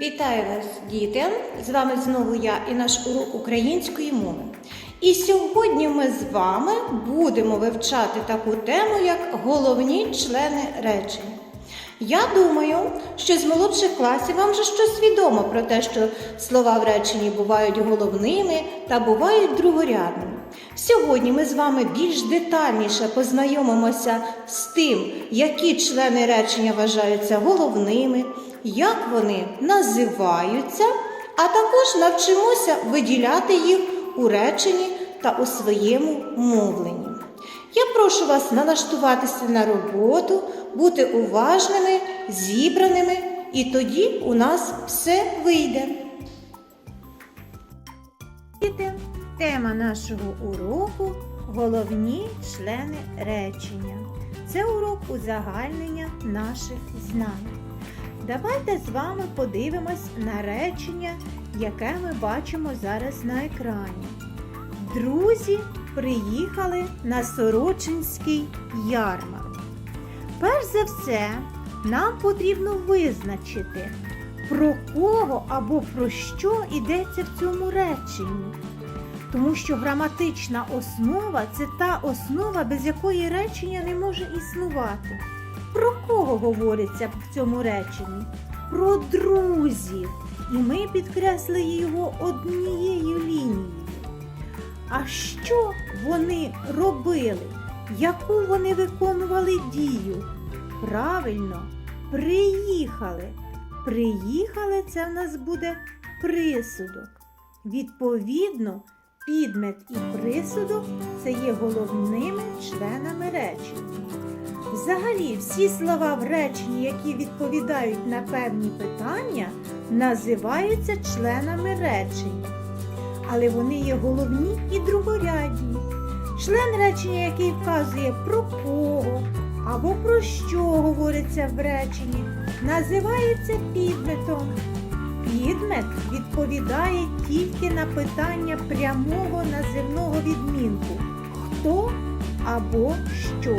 Вітаю вас, діти! З вами знову я і наш урок української мови. І сьогодні ми з вами будемо вивчати таку тему, як головні члени речень. Я думаю, що з молодших класів вам вже щось відомо про те, що слова в реченні бувають головними та бувають другорядними. Сьогодні ми з вами більш детальніше познайомимося з тим, які члени речення вважаються головними, як вони називаються, а також навчимося виділяти їх у реченні та у своєму мовленні. Я прошу вас налаштуватися на роботу, бути уважними, зібраними, і тоді у нас все вийде. Тема нашого уроку головні члени речення. Це урок узагальнення наших знань. Давайте з вами подивимось на речення, яке ми бачимо зараз на екрані. Друзі приїхали на Сорочинський ярмарок. Перш за все, нам потрібно визначити, про кого або про що йдеться в цьому реченні. Тому що граматична основа це та основа, без якої речення не може існувати. Про кого говориться в цьому реченні? Про друзів. І ми підкреслили його однією лінією. А що вони робили? Яку вони виконували дію? Правильно, приїхали. Приїхали це в нас буде присудок. Відповідно, підмет і присудок це є головними членами речення. Взагалі, всі слова в реченні, які відповідають на певні питання, називаються членами речення. Але вони є головні і другорядні. Член речення, який вказує про кого або про що говориться в реченні, називається підметом. Підмет відповідає тільки на питання прямого називного відмінку хто або що.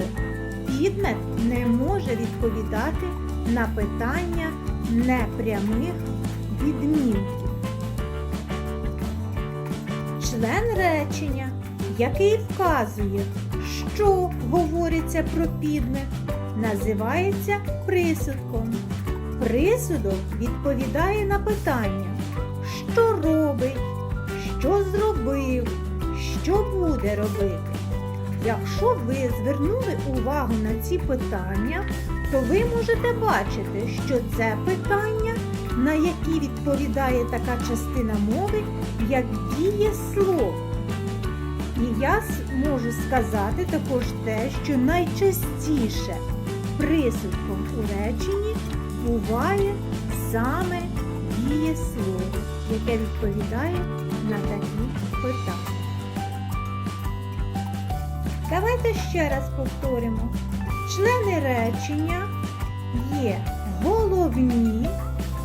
Підмет не може відповідати на питання непрямих відмінків. Член речення, який вказує, що говориться про підмет, називається присудком. Присудок відповідає на питання, що робить, що зробив, що буде робити. Якщо ви звернули увагу на ці питання, то ви можете бачити, що це питання, на які відповідає така частина мови, як дієслово. І я можу сказати також те, що найчастіше присудком у реченні буває саме дієслово, яке відповідає на такі питання. Давайте ще раз повторимо. Члени речення є головні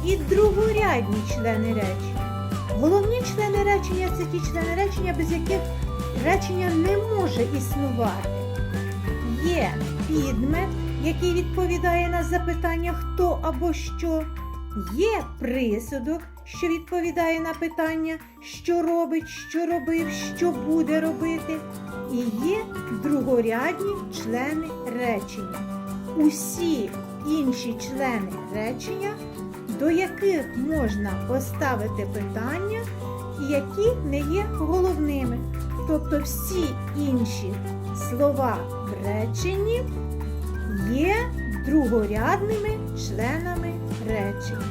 і другорядні члени речення. Головні члени речення це ті члени речення, без яких речення не може існувати. Є підмет, який відповідає на запитання хто або що. Є присудок, що відповідає на питання, що робить, що робив, що буде робити. І є другорядні члени речення. Усі інші члени речення, до яких можна поставити питання, які не є головними. Тобто всі інші слова в реченні є другорядними членами речення.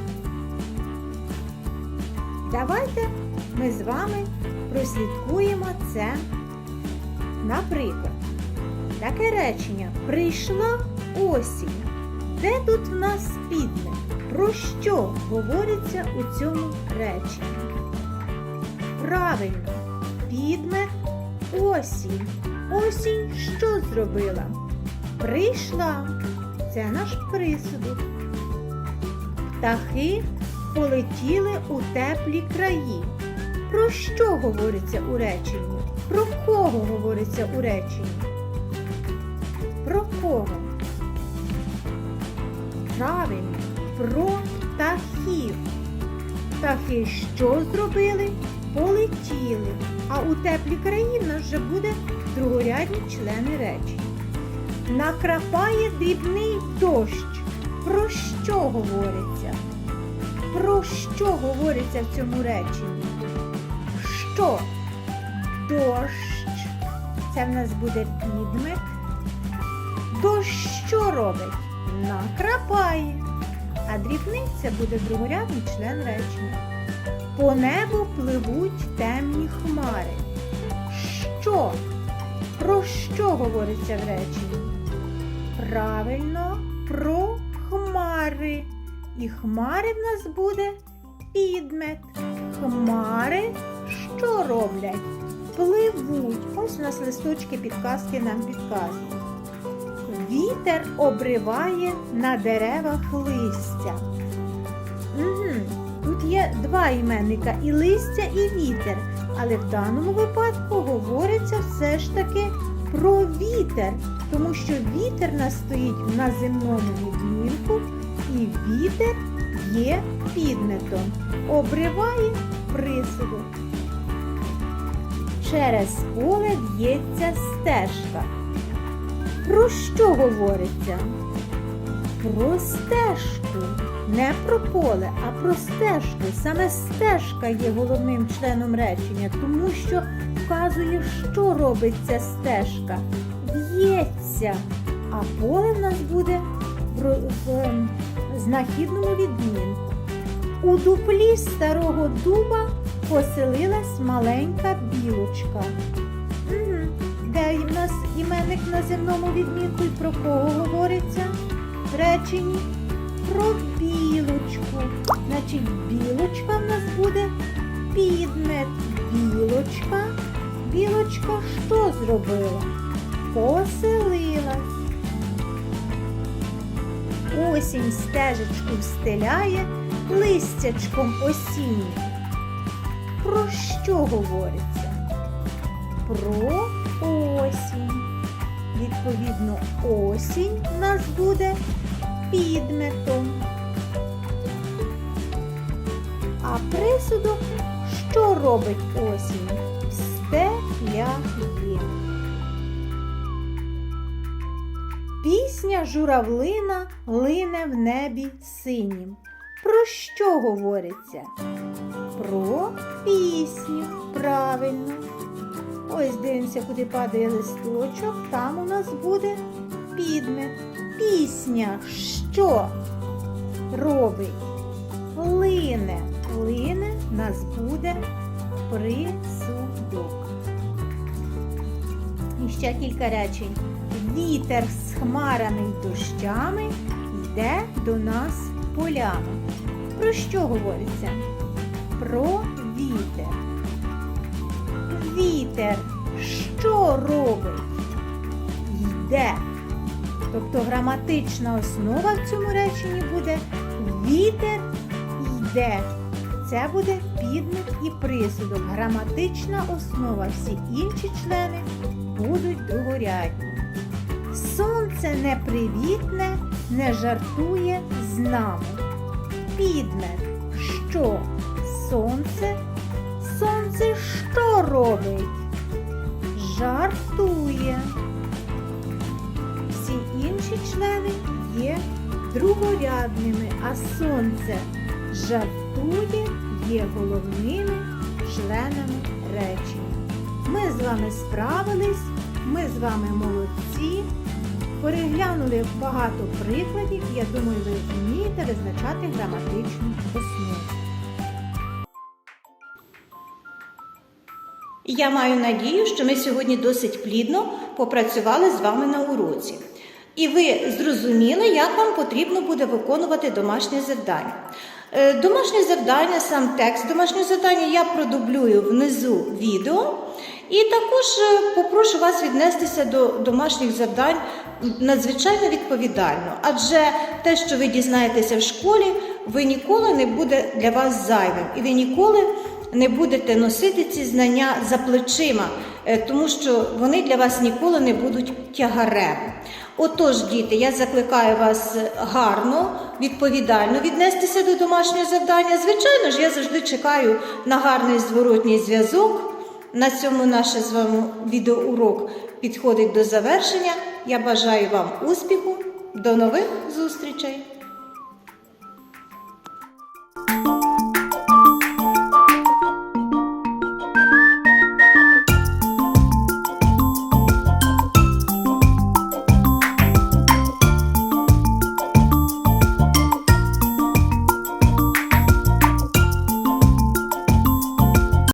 Давайте ми з вами прослідкуємо це. Наприклад, таке речення прийшла осінь. Де тут в нас підме? Про що говориться у цьому реченні? Правильно, підмет осінь. Осінь що зробила? Прийшла. Це наш присудок. Птахи полетіли у теплі краї. Про що говориться у реченні? Про кого говориться у реченні? Про кого? Правильно, про птахів. Птахи що зробили? Полетіли. А у теплі країни в нас вже буде другорядні члени речення. Накрапає дрібний дощ. Про що говориться? Про що говориться в цьому реченні? Що? Дощ. Це в нас буде підмет. Дощ що робить? Накрапає. А дрібниця буде другорядний член речення. По небу пливуть темні хмари. Що? Про що говориться в реченні? Правильно, про хмари. І хмари в нас буде підмет. Хмари що роблять? Пливуть. Ось у нас листочки підказки нам підказують. Вітер обриває на деревах листя. Угу. Тут є два іменника і листя, і вітер. Але в даному випадку говориться все ж таки про вітер, тому що вітер нас стоїть на земному відмінку, і вітер є підметом. Обриває присудок. Через поле в'ється стежка. Про що говориться? Про стежку. Не про поле, а про стежку. Саме стежка є головним членом речення, тому що вказує, що робить ця стежка. В'ється. А поле в нас буде в, ро- в ем, знахідному відмінку. У дуплі старого дуба поселилась маленька білочка. Мгм. Де в нас іменник на земному відмінку і про кого говориться в реченні? Про білочку. Значить, білочка в нас буде підмет. Білочка. Білочка що зробила? Поселилась. Осінь стежечку встеляє листячком осіннім. Про що говориться? Про осінь. Відповідно, осінь в нас буде підметом. А присудок що робить осінь? Стеляє. Пісня журавлина лине в небі синім. Про що говориться? Про пісню. Правильно. Ось дивимося, куди падає листочок. Там у нас буде підмет. Пісня. Що робить? Лине. Лине нас буде присудок. І ще кілька речень. Вітер з хмарами дощами йде до нас полями. Про що говориться? Про вітер. Вітер що робить? Йде. Тобто граматична основа в цьому реченні буде вітер йде. Це буде підмет і присудок. Граматична основа. Всі інші члени будуть другорядні. Сонце непривітне, не жартує з нами. Підмет. Що? Сонце? Сонце що робить? Жартує. Всі інші члени є другорядними, а сонце жартує є головними членами речення. Ми з вами справились, ми з вами молодці. Переглянули багато прикладів, я думаю, ви вмієте визначати граматичну основу. Я маю надію, що ми сьогодні досить плідно попрацювали з вами на уроці. І ви зрозуміли, як вам потрібно буде виконувати домашнє завдання. Е, Домашнє завдання, сам текст домашнього завдання я продублюю внизу відео. І також е, попрошу вас віднестися до домашніх завдань надзвичайно відповідально, адже те, що ви дізнаєтеся в школі, ви ніколи не буде для вас зайвим, і ви ніколи не будете носити ці знання за плечима, е, тому що вони для вас ніколи не будуть тягарем. Отож, діти, я закликаю вас гарно, відповідально віднестися до домашнього завдання. Звичайно ж, я завжди чекаю на гарний зворотній зв'язок. На цьому наш з вами відеоурок підходить до завершення. Я бажаю вам успіху. До нових зустрічей!